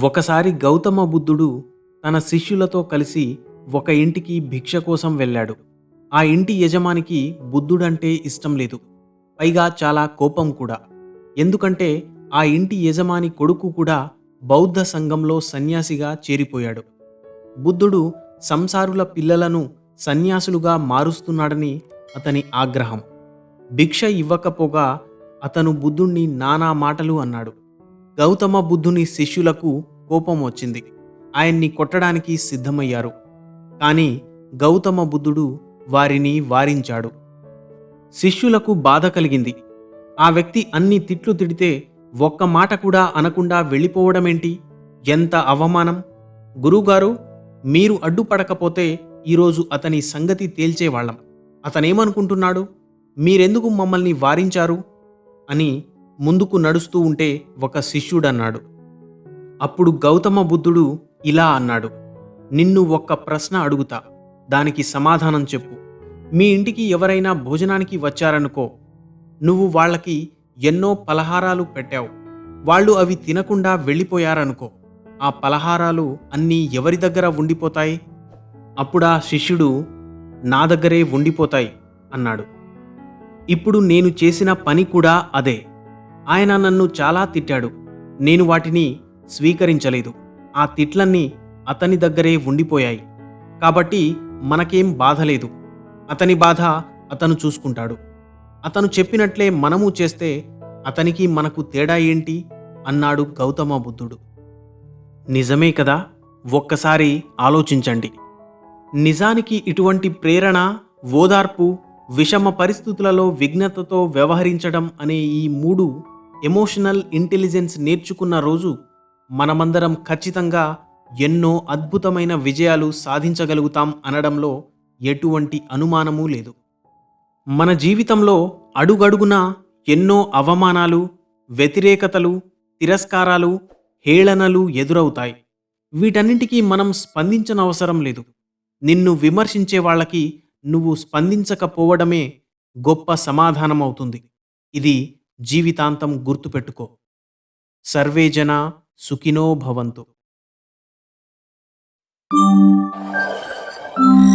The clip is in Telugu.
ఒకసారి గౌతమ బుద్ధుడు తన శిష్యులతో కలిసి ఒక ఇంటికి భిక్ష కోసం వెళ్ళాడు. ఆ ఇంటి యజమానికి బుద్ధుడంటే ఇష్టం లేదు. పైగా చాలా కోపం కూడా. ఎందుకంటే ఆ ఇంటి యజమాని కొడుకు కూడా బౌద్ధ సంఘంలో సన్యాసిగా చేరిపోయాడు. బుద్ధుడు సంసారుల పిల్లలను సన్యాసులుగా మారుస్తున్నాడని అతని ఆగ్రహం. భిక్ష ఇవ్వకపోగా అతను బుద్ధుణ్ణి నానా మాటలు అన్నాడు. గౌతమ బుద్ధుని శిష్యులకు కోపం వచ్చింది. ఆయన్ని కొట్టడానికి సిద్ధమయ్యారు. కానీ గౌతమ బుద్ధుడు వారిని వారించాడు. శిష్యులకు బాధ కలిగింది. ఆ వ్యక్తి అన్ని తిట్లు తిడితే ఒక్క మాట కూడా అనకుండా వెళ్ళిపోవడమేంటి? ఎంత అవమానం! గురువుగారు మీరు అడ్డుపడకపోతే ఈరోజు అతని సంగతి తేల్చేవాళ్ళం. అతనేమనుకుంటున్నాడు? మీరెందుకు మమ్మల్ని వారించారు? అని ముందుకు నడుస్తూ ఉంటే ఒక శిష్యుడన్నాడు. అప్పుడు గౌతమ బుద్ధుడు ఇలా అన్నాడు నిన్ను ఒక్క ప్రశ్న అడుగుతా దానికి సమాధానం చెప్పు. మీ ఇంటికి ఎవరైనా భోజనానికి వచ్చారనుకో నువ్వు వాళ్ళకి ఎన్నో పలహారాలు పెట్టావు. వాళ్ళు అవి తినకుండా వెళ్ళిపోయారనుకో ఆ పలహారాలు అన్నీ ఎవరి దగ్గర ఉండిపోతాయి? అప్పుడా శిష్యుడు నా దగ్గరే ఉండిపోతాయి అన్నాడు. ఇప్పుడు నేను చేసిన పని కూడా అదే. ఆయన నన్ను చాలా తిట్టాడు. నేను వాటిని స్వీకరించలేదు. ఆ తిట్లన్నీ అతని దగ్గరే ఉండిపోయాయి. కాబట్టి మనకేం బాధ లేదు. అతని బాధ అతను చూసుకుంటాడు. అతను చెప్పినట్లే మనము చేస్తే అతనికి మనకు తేడా ఏంటి? అన్నాడు గౌతమ బుద్ధుడు. నిజమే కదా? ఒక్కసారి ఆలోచించండి. నిజానికి ఇటువంటి ప్రేరణ ఓదార్పు విషమ పరిస్థితులలో విఘ్నతతో వ్యవహరించడం అనే ఈ మూడు ఎమోషనల్ ఇంటెలిజెన్స్ నేర్చుకున్న రోజు మనమందరం ఖచ్చితంగా ఎన్నో అద్భుతమైన విజయాలు సాధించగలుగుతాం అనడంలో ఎటువంటి అనుమానమూ లేదు. మన జీవితంలో అడుగడుగునా ఎన్నో అవమానాలు వ్యతిరేకతలు తిరస్కారాలు హేళనలు ఎదురవుతాయి. వీటన్నింటికీ మనం స్పందించనవసరం లేదు. నిన్ను విమర్శించే వాళ్ళకి నువ్వు స్పందించకపోవడమే గొప్ప సమాధానం అవుతుంది ఇది జీవితాంతం గుర్తుపెట్టుకో సర్వే జన సుఖినో భవంతు Thank you.